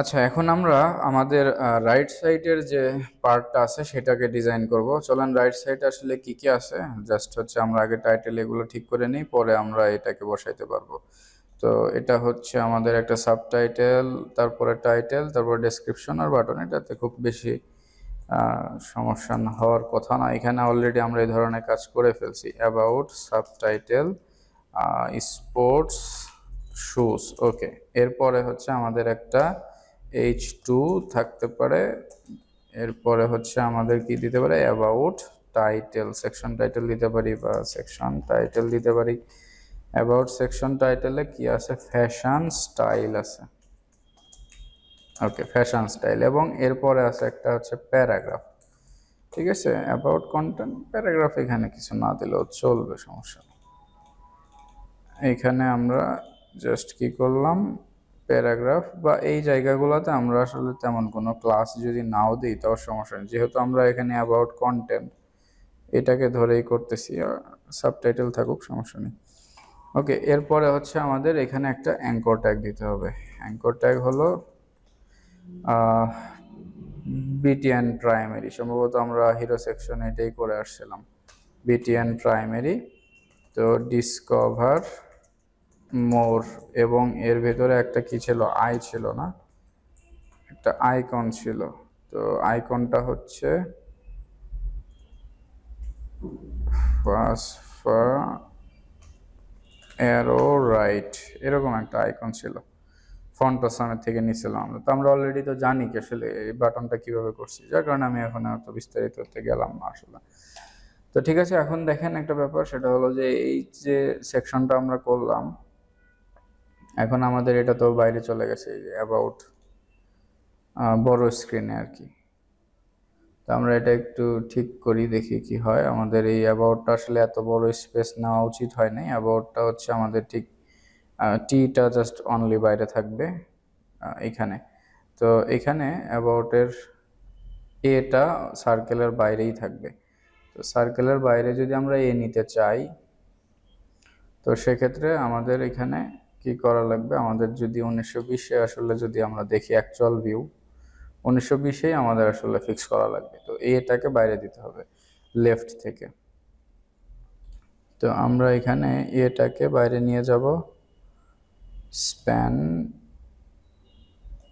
আচ্ছা এখন আমরা আমাদের রাইট সাইডের যে পার্টটা আছে সেটাকে ডিজাইন করব। চলেন রাইট সাইডে আসলে কি কি আছে? জাস্ট হচ্ছে আমরা আগে টাইটেল এগুলো ঠিক করে নিই, পরে আমরা এটাকে বসাইতে পারব। তো এটা হচ্ছে আমাদের একটা সাবটাইটেল তারপরে টাইটেল তারপর ডেসক্রিপশন আর বাটন এটাতে খুব বেশি সমস্যা না হওয়ার কথা না। এখানে অলরেডি আমরা এই ধরনের কাজ করে ফেলছি। About subtitle sports shoes okay এরপরে হচ্ছে আমাদের একটা এইচ টু থাকতে পারে। এরপরে হচ্ছে আমাদের কি দিতে পারে? অ্যাবাউট টাইটেল সেকশন টাইটেল দিতে পারি বা সেকশন টাইটেল দিতে পারি। অ্যাবাউট সেকশন টাইটেলে কি আছে? ফ্যাশন স্টাইল আছে। ওকে ফ্যাশন স্টাইল এবং এরপরে আছে একটা হচ্ছে প্যারাগ্রাফ ঠিক আছে? অ্যাবাউট কন্টেন্ট প্যারাগ্রাফ এখানে কিছু না দিলেও চলবে, সমস্যা নেই। এইখানে আমরা জাস্ট কি করলাম? প্যারাগ্রাফ বা এই জায়গাগুলোতে আমরা আসলে তেমন কোনো ক্লাস যদি নাও দিই তাও সমস্যা নেই। যেহেতু আমরা এখানে অ্যাবাউট কন্টেন্ট এটাকে ধরেই করতেছি সাবটাইটেল থাকুক, সমস্যা নেই। ওকে এরপরে হচ্ছে আমাদের এখানে একটা অ্যাঙ্কর ট্যাগ দিতে হবে। অ্যাঙ্কর ট্যাগ হলো বিটিএন প্রাইমারি সম্ভবত আমরা হিরো সেকশন এটাই করে আসছিলাম। বিটিএন প্রাইমারি তো ডিসকভার মোর এবং এর ভেতরে একটা কি ছিল? আই ছিল না? একটা আইকন ছিল। তো আইকনটা হচ্ছে অ্যারো রাইট এরকম একটা আইকন ছিল। ফন্ট আসামের থেকে নিয়েছিলাম আমরা। তো আমরা অলরেডি তো জানি কি আসলে এই বাটনটা কীভাবে করছি। যার কারণে আমি এখন এত বিস্তারিত হতে গেলাম না আসলে। তো ঠিক আছে, এখন দেখেন একটা ব্যাপার। সেটা হলো যে এই যে সেকশনটা আমরা করলাম এখন আমাদের এটা তো বাইরে চলে গেছে অ্যাবাউট বড় স্ক্রিনে আর কি। তো আমরা এটা একটু ঠিক করি, দেখি কি হয়। আমাদের এই অ্যাবাউটটা আসলে এত বড় স্পেস নেওয়া উচিত হয় নাই। অ্যাবাউটটা হচ্ছে আমাদের ঠিক টিটা জাস্ট অনলি বাইরে থাকবে এখানে। তো এখানে অ্যাবাউটের এটা সার্কেলের বাইরেই থাকবে। তো সার্কেলের বাইরে যদি আমরা এ নিতে চাই, তো সেক্ষেত্রে আমাদের এখানে কি করা লাগবে? আমাদের যদি উনিশশো বিশে আসলে যদি আমরা দেখি অ্যাকচুয়াল ভিউ উনিশশো বিশেই আমাদের আসলে ফিক্স করা লাগবে। তো এটাকে বাইরে দিতে হবে লেফট থেকে। তো আমরা এখানে এটাকে বাইরে নিয়ে যাব span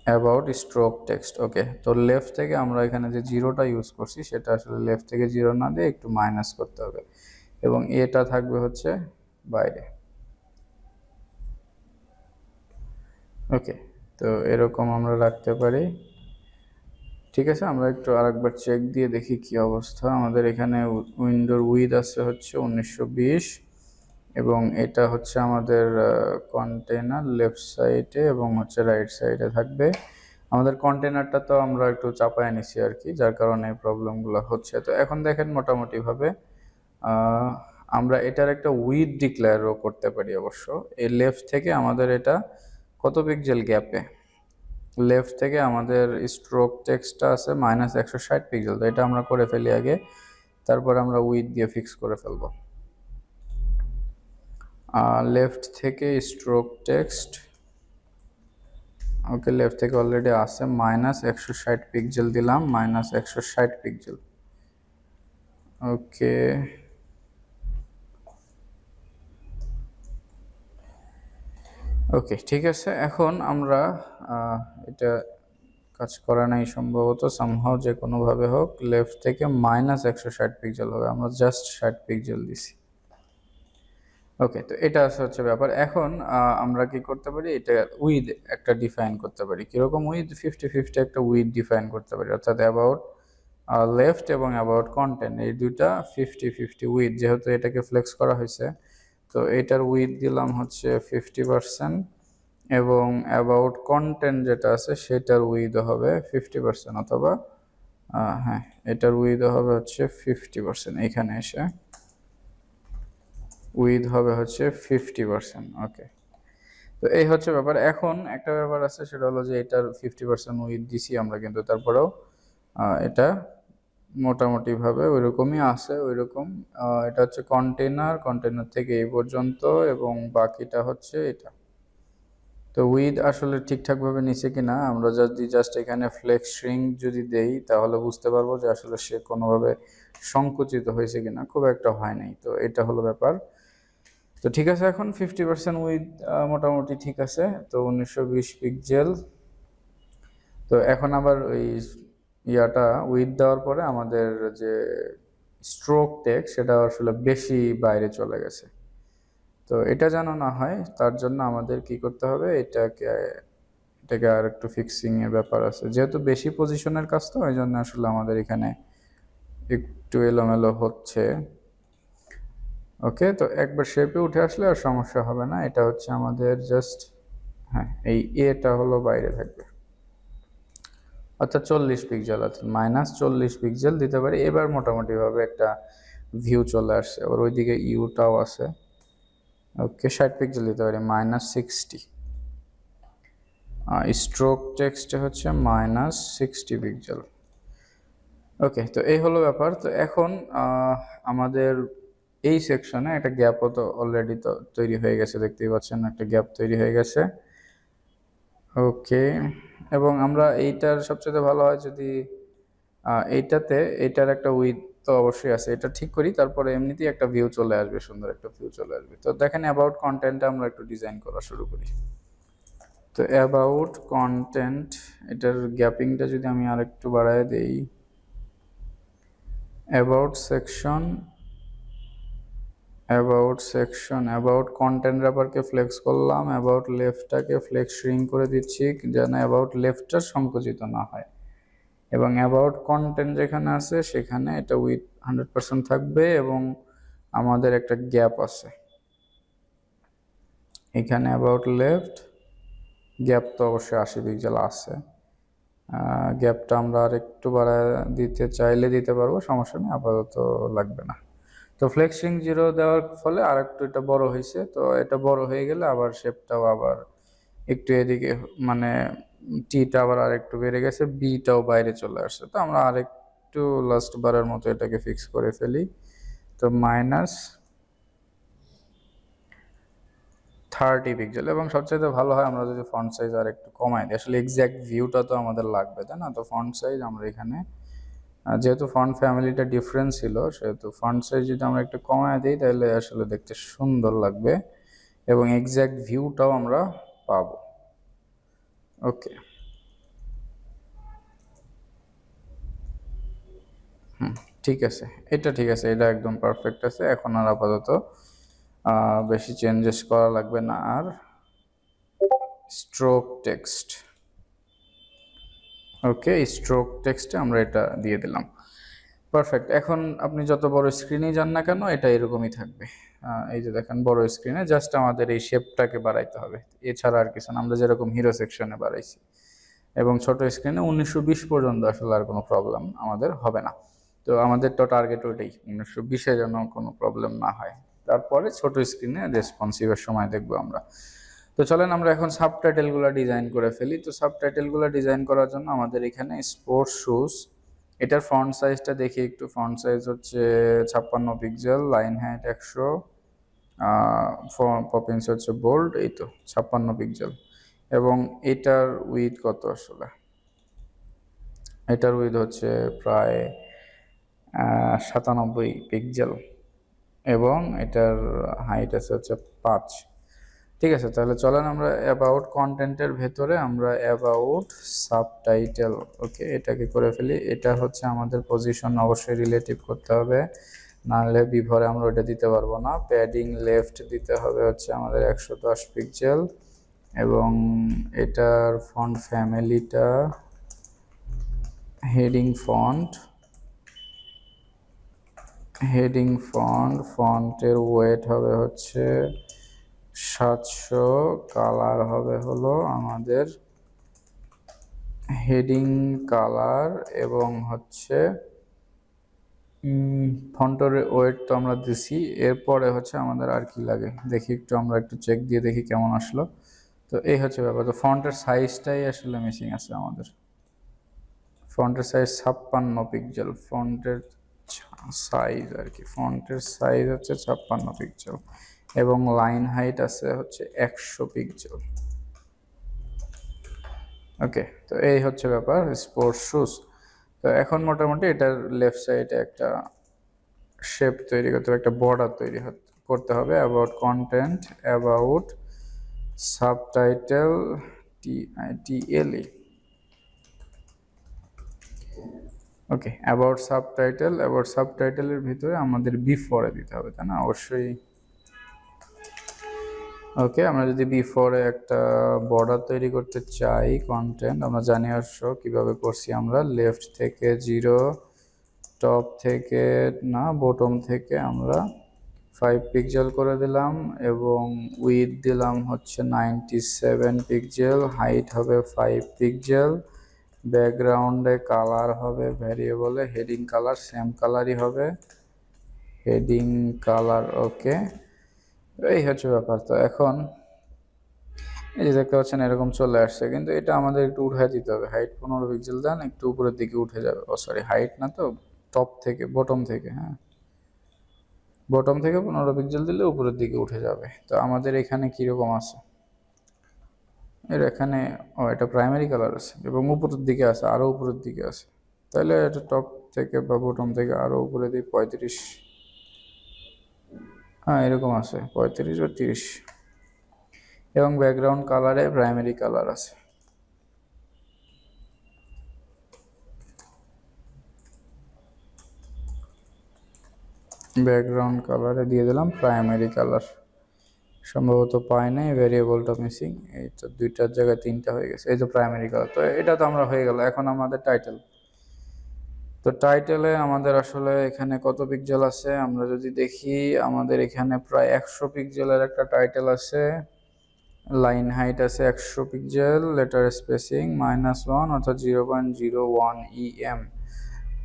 about stroke text okay তো লেফট থেকে আমরা এখানে যে জিরোটা ইউজ করছি, সেটা আসলে লেফট থেকে জিরো না দিয়ে একটু মাইনাস করতে হবে। এবং এটা থাকবে হচ্ছে বাইরে। ওকে তো এরকম আমরা রাখতে পারি। ঠিক আছে, আমরা একটু আরেকবার চেক দিয়ে দেখি কি অবস্থা। আমাদের এখানে উইন্ডোর উইথ আছে হচ্ছে উনিশশো বিশ এবং এটা হচ্ছে আমাদের কন্টেনার লেফট সাইডে এবং হচ্ছে রাইট সাইডে থাকবে। আমাদের কন্টেনারটা তো আমরা একটু চাপায় নিছি আর কি, যার কারণে এই প্রবলেমগুলো হচ্ছে। তো এখন দেখেন মোটামুটিভাবে আমরা এটার একটা উইথ ডিক্লেয়ারও করতে পারি অবশ্য। এই লেফট থেকে আমাদের এটা কত পিক্সেল গ্যাপে লেফট থেকে আমাদের স্ট্রোক টেক্সটটা আছে মাইনাস একশো ষাট পিক্সেল তো এটা আমরা করে ফেলি আগে, তারপর আমরা উইথ দিয়ে ফিক্স করে ফেলব। লেফট থেকে স্ট্রোক টেক্সট ওকে লেফট থেকে অলরেডি আছে মাইনাস একশো ষাট পিক্সেল দিলাম মাইনাস একশো ষাট পিক্সেল ওকে ওকে ঠিক আছে। এখন আমরা এটা কাজ করা নাই সম্ভবত। সামহাও যে কোনোভাবে হোক লেফট থেকে মাইনাস একশো ষাট পিক্সেল হবে। আমরা জাস্ট ষাট পিক্সেল দিছি। ওকে তো এটা হচ্ছে ব্যাপার। এখন আমরা কি করতে পারি? এটা উইথ একটা ডিফাইন করতে পারি। কীরকম উইথ ফিফটি ফিফটি একটা উইথ ডিফাইন করতে পারি। অর্থাৎ অ্যাবাউট লেফট এবং অ্যাবাউট কন্টেন্ট এই দুইটা ফিফটি ফিফটি উইথ যেহেতু এটাকে ফ্লেক্স করা হয়েছে তো এটার উইথ দিলাম হচ্ছে ফিফটি পার্সেন্ট এবং অ্যাবাউট কন্টেন্ট যেটা আছে সেটার উইথ হবে ফিফটি পার্সেন্ট অথবা হ্যাঁ এটার উইথ হবে হচ্ছে ফিফটি পার্সেন্ট এখানে এসে। উইথ হবে হচ্ছে ফিফটি পার্সেন্ট ওকে তো এই হচ্ছে ব্যাপার। এখন একটা ব্যাপার আছে, সেটা হলো যে এটার ফিফটি পার্সেন্ট উইথ দিছি আমরা কিন্তু, তারপরেও এটা মোটামুটিভাবে ওইরকমই আছে ওইরকম। আহ, এটা হচ্ছে কন্টেনার কন্টেনার থেকে এই পর্যন্ত এবং বাকিটা হচ্ছে এটা। তো উইথ আসলে ঠিকঠাকভাবে নিচে কিনা আমরা যদি জাস্ট এখানে ফ্লেক্স শ্রিং যদি দেই তাহলে বুঝতে পারব যে আসলে সে কোনোভাবে সংকুচিত হয়েছে কিনা খুব একটা হয় নাই। তো এটা হলো ব্যাপার। তো ঠিক আছে এখন ফিফটি পার্সেন্ট উইথ মোটামুটি ঠিক আছে। তো উনিশশো বিশ পিকজেল তো এখন আবার ওই ইয়াটা উইথ দেওয়ার পরে আমাদের যে স্ট্রোক টেক সেটা আসলে বেশি বাইরে চলে গেছে। তো এটা যেন না হয়, তার জন্য আমাদের কি করতে হবে, এটাকে এটাকে আর একটু ফিক্সিং এর ব্যাপার আছে। যেহেতু বেশি পজিশনের কাজ তো, ওই জন্য আসলে আমাদের এখানে একটু এলোমেলো হচ্ছে। ওকে, তো একবার শেপে উঠে আসলে আর সমস্যা হবে না। এটা হচ্ছে আমাদের জাস্ট হ্যাঁ এই এটা হলো বাইরে থাকবে। অর্থাৎ চল্লিশ পিক্সেল অর্থাৎ মাইনাস চল্লিশ পিক্সেল দিতে পারি। এবার মোটামুটিভাবে একটা ভিউ চলে আসছে। আবার ওইদিকে ইউটাও আছে। ওকে ষাট পিক্সেল দিতে পারি মাইনাস সিক্সটি স্ট্রোক টেক্সটে হচ্ছে মাইনাস সিক্সটি পিক্সেল ওকে তো এই হলো ব্যাপার। তো এখন আমাদের এই সেকশনে একটা গ্যাপও তো অলরেডি তো তৈরি হয়ে গেছে, দেখতেই পাচ্ছেন, একটা গ্যাপ তৈরি হয়ে গেছে। ওকে, এবং আমরা এইটার সবচেয়ে ভালো হয় যদি এইটাতে, এইটার একটা উইথ তো অবশ্যই আছে, এটা ঠিক করি, তারপরে এমনিতেই একটা ভিউ চলে আসবে, সুন্দর একটা ভিউ চলে আসবে। তো দেখেন অ্যাবাউট কন্টেন্টটা আমরা একটু ডিজাইন করা শুরু করি। তো অ্যাবাউট কন্টেন্ট এটার গ্যাপিংটা যদি আমি আরেকটু বাড়ায় দেই about section about section about content র্যাপারকে flex করলাম অ্যাবাউট লেফটটাকে ফ্লেক্স শ্রিং করে দিচ্ছি, যেন অ্যাবাউট লেফটটা সংকুচিত না হয়। এবং অ্যাবাউট কন্টেন্ট যেখানে আছে, সেখানে এটা উইথ হান্ড্রেড পার্সেন্ট থাকবে এবং আমাদের একটা গ্যাপ আছে। এখানে অ্যাবাউট লেফট গ্যাপ তো অবশ্যই আশি পিক্সেল আছে। গ্যাপটা আমরা আর একটু বাড়ায় দিতে, চাইলে দিতে পারব, সমস্যা নেই, আপাতত লাগবে না। তো ফ্লেক্সিং জিরো দেওয়ার ফলে আর একটু এটা বড় হয়েছে, তো এটা বড় হয়ে গেলে আবার শেপটাও আবার একটু এদিকে মানে টিটা আবার আর একটু বেড়ে গেছে বিটাও বাইরে চলে আসছে। তো আমরা আরেকটু লাস্ট বারের মতো এটাকে ফিক্স করে ফেলি। তো মাইনাস থার্টি পিক্সেল এবং সবচেয়ে ভালো হয় আমরা যদি ফন্ট সাইজ আর একটু কমাই দিই। আসলে এক্স্যাক্ট ভিউটা তো আমাদের লাগবে, তাই না? তো ফন্ট সাইজ আমরা এখানে যেহেতু ফন্ট ফ্যামিলিটা ডিফারেন্স ছিল, সেহেতু ফন্ট সাইজ যদি আমরা একটু কমায় দিই, তাহলে আসলে দেখতে সুন্দর লাগবে এবং এক্স্যাক্ট ভিউটাও আমরা পাবো। ওকে হুম, ঠিক আছে। এটা ঠিক আছে, এটা একদম পারফেক্ট আছে। এখন আর আপাতত বেশি চেঞ্জেস করা লাগবে না। আর স্ট্রোক টেক্সট ওকে স্ট্রোক টেক্সটে আমরা এটা দিয়ে দিলাম। পারফেক্ট এখন আপনি যত বড় স্ক্রিনেই যান না কেন, এটা এরকমই থাকবে। এই যে দেখেন, বড় স্ক্রিনে জাস্ট আমাদের এই শেপটাকে বাড়াইতে হবে। এছাড়া আর কিছু না, আমরা যেরকম হিরো সেকশনে বাড়াইছি। এবং ছোট স্ক্রিনে উনিশশো বিশ পর্যন্ত আসলে আর কোনো প্রবলেম আমাদের হবে না। তো আমাদের তো টার্গেট ওইটাই, উনিশশো বিশে যেন কোনো প্রবলেম না হয়। তারপরে ছোট স্ক্রিনে রেসপন্সিভের সময় দেখব আমরা। তো চলেন আমরা এখন সাবটাইটেলগুলো ডিজাইন করে ফেলি। তো সাবটাইটেলগুলো ডিজাইন করার জন্য আমাদের এখানে স্পোর্টস শুজ এটার ফ্রন্ট সাইজটা দেখি একটু। ফ্রন্ট সাইজ হচ্ছে ছাপ্পান্ন পিক্সেল লাইন হাইট একশো পপিন্স হচ্ছে বোল্ড এই তো, ছাপ্পান্ন পিক্সেল এবং এটার উইথ কত আসলে? এটার উইথ হচ্ছে প্রায় সাতানব্বই পিক্সেল এবং এটার হাইট আছে হচ্ছে পাঁচ। ঠিক আছে, তাহলে চলেন আমরা অ্যাবাউট কন্টেন্টের ভেতরে আমরা অ্যাবাউট সাবটাইটেল ওকে এটাকে করে ফেলি। এটা হচ্ছে আমাদের পজিশন অবশ্যই রিলেটিভ করতে হবে। নাহলে বিভরে আমরা ওটা দিতে পারব না। প্যাডিং লেফট দিতে হবে হচ্ছে আমাদের একশো দশ পিক্সেল এবং এটার ফন্ট ফ্যামিলিটা হেডিং ফন্ট হেডিং ফন্ট ফন্টের ওয়েট হবে হচ্ছে সাতশো কালার হবে হলো আমাদের হেডিং কালার এবং হচ্ছে ফন্টের ওয়েট তো আমরা দিছি। এরপরে হচ্ছে আমাদের আর কি লাগে? দেখি একটু আমরা একটু চেক দিয়ে দেখি কেমন আসলো। তো এই হচ্ছে ব্যাপার। তো ফন্টের সাইজটাই আসলে মিসিং আছে আমাদের। ফন্টের সাইজ ছাপ্পান্ন পিক্সেল ফন্টের সাইজ আর কি। ফন্টের সাইজ হচ্ছে ছাপ্পান্ন পিক্সেল এবং লাইন হাইট আছে হচ্ছে একশো পিক্সেল। ওকে, তো এই হচ্ছে ব্যাপার স্পোর্টস শুজ তো এখন মোটামুটি এটার লেফট সাইডে একটা শেপ তৈরি করতে হবে, একটা বর্ডার তৈরি করতে হবে about content about subtitle T I T L E okay about subtitle about সাবটাইটেলের ভিতরে আমাদের বিফোরে দিতে হবে, তাই না? অবশ্যই ওকে আমরা যদি বিফোরে একটা বর্ডার তৈরি করতে চাই কন্টেন্ট আমরা জানি আসছো কীভাবে করছি আমরা। লেফট থেকে জিরো টপ থেকে না বটম থেকে আমরা ফাইভ পিক্সেল করে দিলাম এবং উইথ দিলাম হচ্ছে নাইনটি সেভেন পিক্সেল হাইট হবে ফাইভ পিক্সেল ব্যাকগ্রাউন্ডে কালার হবে ভ্যারিয়েবলে হেডিং কালার সেম কালারই হবে। হেডিং কালার ওকে এই হচ্ছে ব্যাপার। তো এখন এই যে দেখতে পাচ্ছেন এরকম চলে আসছে, কিন্তু এটা আমাদের একটু উঠে দিতে হবে। হাইট পনেরো পিক্সেল দেন, একটু উপরের দিকে উঠে যাবে। ও সরি হাইট না তো টপ থেকে বটম থেকে হ্যাঁ। বটম থেকে পনেরো পিক্সেল দিলে উপরের দিকে উঠে যাবে। তো আমাদের এখানে কীরকম আছে? এর এখানে, ও, এটা প্রাইমারি কালার আছে এবং উপরের দিকে আছে আরও উপরের দিকে আছে। তাহলে এটা টপ থেকে বা বটম থেকে আরও উপরে দিই পঁয়ত্রিশ হ্যাঁ এরকম আছে, পঁয়ত্রিশ বা তিরিশ। এবং ব্যাকগ্রাউন্ড কালারে প্রাইমারি কালার আছে। ব্যাকগ্রাউন্ড কালারে দিয়ে দিলাম প্রাইমারি কালার সম্ভবত পাই নাই ভেরিয়েবলটা মিসিং এই তো দুইটার জায়গায় তিনটা হয়ে গেছে, এই তো প্রাইমারি কালার তো এটা তো আমরা হয়ে গেল, এখন আমাদের টাইটেল তো টাইটেলে আমাদের আসলে এখানে কত পিক্সেল আছে? আমরা যদি দেখি, আমাদের এখানে প্রায় একশো পিক্সেলের একটা টাইটেল আছে। লাইন হাইট আছে একশো pixel letter spacing minus one অর্থাৎ zero point zero one EM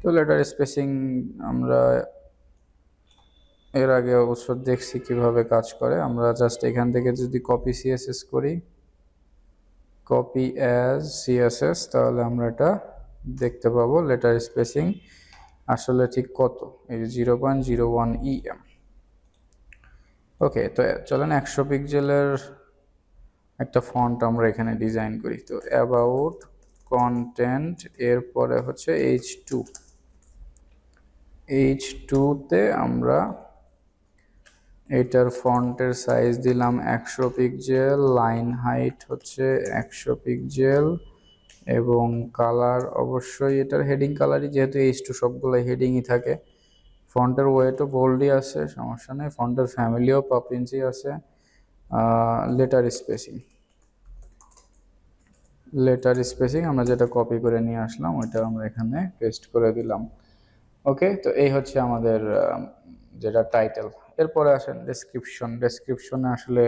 তো লেটার স্পেসিং আমরা এর আগে অবশ্য দেখছি কীভাবে কাজ করে। আমরা জাস্ট এখান থেকে যদি কপি সিএসএস করি কপি অ্যাজ সিএসএস তাহলে আমরা এটা দেখতে পাবো লেটার স্পেসিং আসলে ঠিক কত? এই zero point zero one EM okay তো চলেন একশো পিক্সেলের একটা ফন্ট আমরা এখানে ডিজাইন করি। তো অ্যাবাউট কন্টেন্ট এরপরে হচ্ছে এইচ টু এইচ টুতে আমরা এটার ফন্টের সাইজ দিলাম একশো পিক্সেল লাইন হাইট হচ্ছে একশো পিক্সেল এবং কালার অবশ্যই এটার হেডিং কালারই যেহেতু এইচ টু সবগুলো হেডিংই থাকে। ফন্টের ওয়েটও বোল্ডই আছে, সমস্যা নেই। ফন্টের ফ্যামিলিও পপিন্সি আছে। লেটার স্পেসিং লেটার স্পেসিং আমরা যেটা কপি করে নিয়ে আসলাম, ওইটা আমরা এখানে পেস্ট করে দিলাম। ওকে তো এই হচ্ছে আমাদের যেটা টাইটেল এরপরে আসেন ডেসক্রিপশন ডেসক্রিপশনে আসলে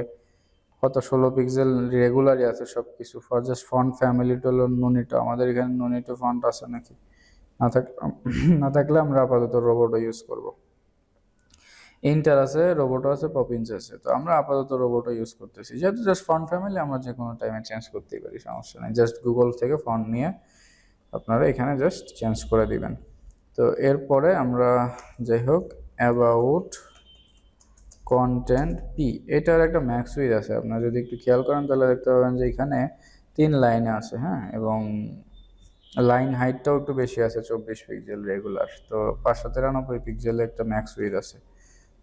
কত ষোলো পিক্সেল রেগুলারই আছে সব কিছু ফর জাস্ট ফন্ট ফ্যামিলিটা হলো নুনিটো আমাদের এখানে নুনিটো ফন্ট আছে নাকি? না থাক, না থাকলে আমরা আপাতত রোবটও ইউজ করব। ইন্টার আছে রোবটও আছে পপিন্স আছে, তো আমরা আপাতত রোবটও ইউজ করতেছি। যেহেতু জাস্ট ফন্ট ফ্যামিলি আমরা যে কোনো টাইমে চেঞ্জ করতেই পারি, সমস্যা নেই। জাস্ট গুগল থেকে ফন্ট নিয়ে আপনারা এখানে জাস্ট চেঞ্জ করে দিবেন। তো এরপরে আমরা যাই হোক অ্যাবাউট কন্টেন্ট পি এটার একটা ম্যাক্স উইথ আছে। আপনারা যদি একটু খেয়াল করেন, তাহলে দেখতে পাবেন যে এখানে তিন লাইনে আছে হ্যাঁ? এবং লাইন হাইটটাও একটু বেশি আছে, চব্বিশ পিক্সেল রেগুলার তো পাঁচশো তিরানব্বই পিক্সেলে একটা ম্যাক্স উইথ আছে।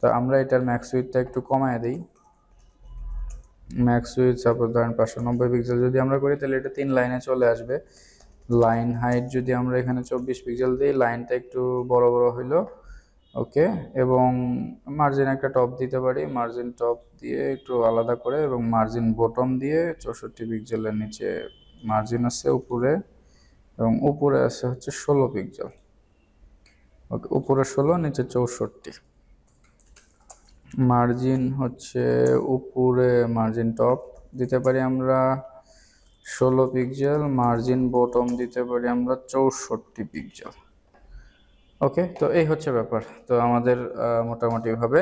তো আমরা এটার ম্যাক্স উইথটা একটু কমায় দিই। ম্যাক্স উইথ সাপোজ ধরেন পাঁচশো নব্বই পিক্সেল যদি আমরা করি, তাহলে এটা তিন লাইনে চলে আসবে। লাইন হাইট যদি আমরা এখানে চব্বিশ পিক্সেল দিই লাইনটা একটু বড় বড় হইল ওকে, এবং মার্জিন একটা টপ দিতে পারি। মার্জিন টপ দিয়ে একটু আলাদা করে এবং মার্জিন বটম দিয়ে চৌষট্টি পিক্সেলের নিচে মার্জিন আছে উপরে, এবং উপরে আছে হচ্ছে ষোলো পিক্সেল ওকে, উপরে ষোলো, নিচে চৌষট্টি। মার্জিন হচ্ছে উপরে মার্জিন টপ দিতে পারি আমরা ষোলো পিক্সেল মার্জিন বটম দিতে পারি আমরা চৌষট্টি পিক্সেল ওকে, তো এই হচ্ছে ব্যাপার। তো আমাদের মোটামুটিভাবে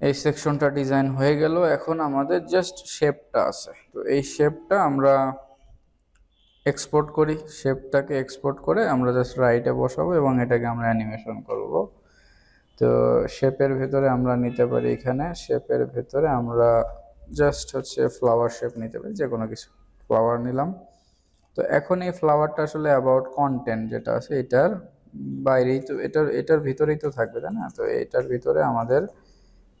এই সেকশনটা ডিজাইন হয়ে গেল। এখন আমাদের জাস্ট শেপটা আছে। তো এই শেপটা আমরা এক্সপোর্ট করি। শেপটাকে এক্সপোর্ট করে আমরা জাস্ট রাইটে বসাবো এবং এটাকে আমরা অ্যানিমেশন করব। তো শেপের ভেতরে আমরা নিতে পারি এখানে। শেপের ভেতরে আমরা জাস্ট হচ্ছে ফ্লাওয়ার শেপ নিতে পারি, যে কোনো কিছু ফ্লাওয়ার নিলাম। তো এখন এই ফ্লাওয়ারটা আসলে অ্যাবাউট কন্টেন্ট যেটা আছে, এটার বাইরেই তো, এটার এটার ভিতরেই তো থাকবে, তাই না? তো এটার ভিতরে আমাদের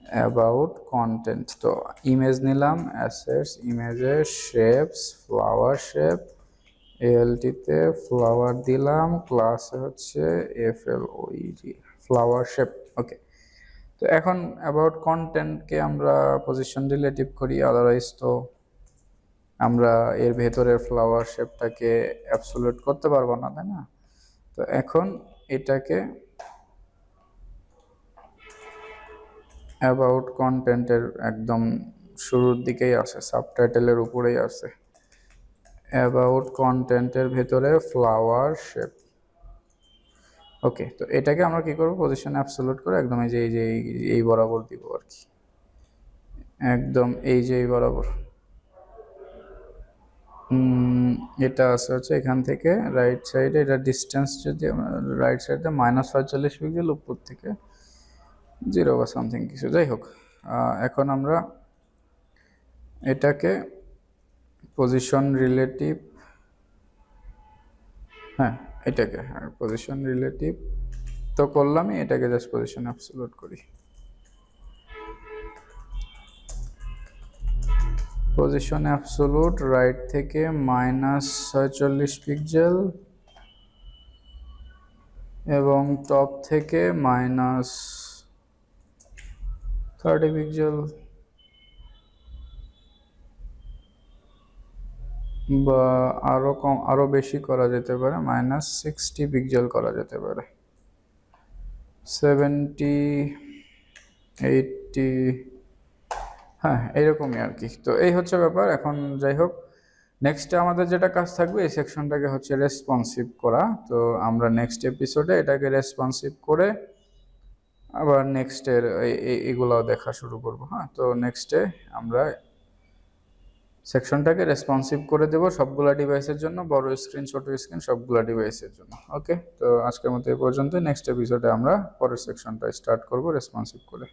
অ্যাবাউট কন্টেন্ট তো ইমেজ নিলাম অ্যাসেটস ইমেজের শেপস ফ্লাওয়ার শেপ এএলটিতে ফ্লাওয়ার দিলাম ক্লাসে হচ্ছে এফ এল ওইজি ফ্লাওয়ার শেপ ওকে তো এখন অ্যাবাউট কন্টেন্টকে আমরা পজিশন রিলেটিভ করি আদারওয়াইজ তো আমরা এর ভেতরের ফ্লাওয়ার শেপটাকে অ্যাবসোলিউট করতে পারব না, তাই না? তো এখন এটাকে অ্যাবাউট কন্টেন্টের একদম শুরুর দিকেই আছে সাবটাইটেলের উপরেই আছে অ্যাবাউট কন্টেন্টের ভেতরে ফ্লাওয়ার শেপ ওকে তো এটাকে আমরা কি করব? পজিশন অ্যাবসোলিউট করে একদম এই যে এই যে এই- বরাবর দিব আর কি। একদম এই যে, এই বরাবর। এটা আছে হচ্ছে এখান থেকে রাইট সাইডে এটা ডিস্টেন্স যদি রাইট সাইডে মাইনাস পঁয়তাল্লিশ পিক্সেল উপর থেকে জিরো বা সামথিং কিছু, যাই হোক এখন আমরা এটাকে পজিশন রিলেটিভ হ্যাঁ এটাকে পজিশন রিলেটিভ তো করলামই, এটাকে জাস্ট পজিশন অ্যাবসোলিউট করি। পজিশন অ্যাবসোলুট রাইট থেকে মাইনাস ছয়চল্লিশ পিক্সেল এবং টপ থেকে মাইনাস থার্টি পিক্সেল বা আরও কম, আরও বেশি করা যেতে পারে মাইনাস সিক্সটি পিক্সেল করা যেতে পারে। সেভেন্টি এইটটি হ্যাঁ এইরকমই আর কি। তো এই হচ্ছে ব্যাপার। এখন যাই হোক নেক্সটে আমাদের যেটা কাজ থাকবে, এই সেকশনটাকে হচ্ছে রেসপন্সিভ করা। তো আমরা নেক্সট এপিসোডে এটাকে রেসপন্সিভ করে আবার নেক্সটের এগুলাও দেখা শুরু করব হ্যাঁ? তো নেক্সটে আমরা সেকশনটাকে রেসপন্সিভ করে দেব সবগুলা ডিভাইসের জন্য, বড় স্ক্রিন ছোট স্ক্রিন সবগুলা ডিভাইসের জন্য ওকে তো আজকের মতো এই পর্যন্ত নেক্সট এপিসোডে আমরা পরের সেকশনটা স্টার্ট করব রেসপন্সিভ করে।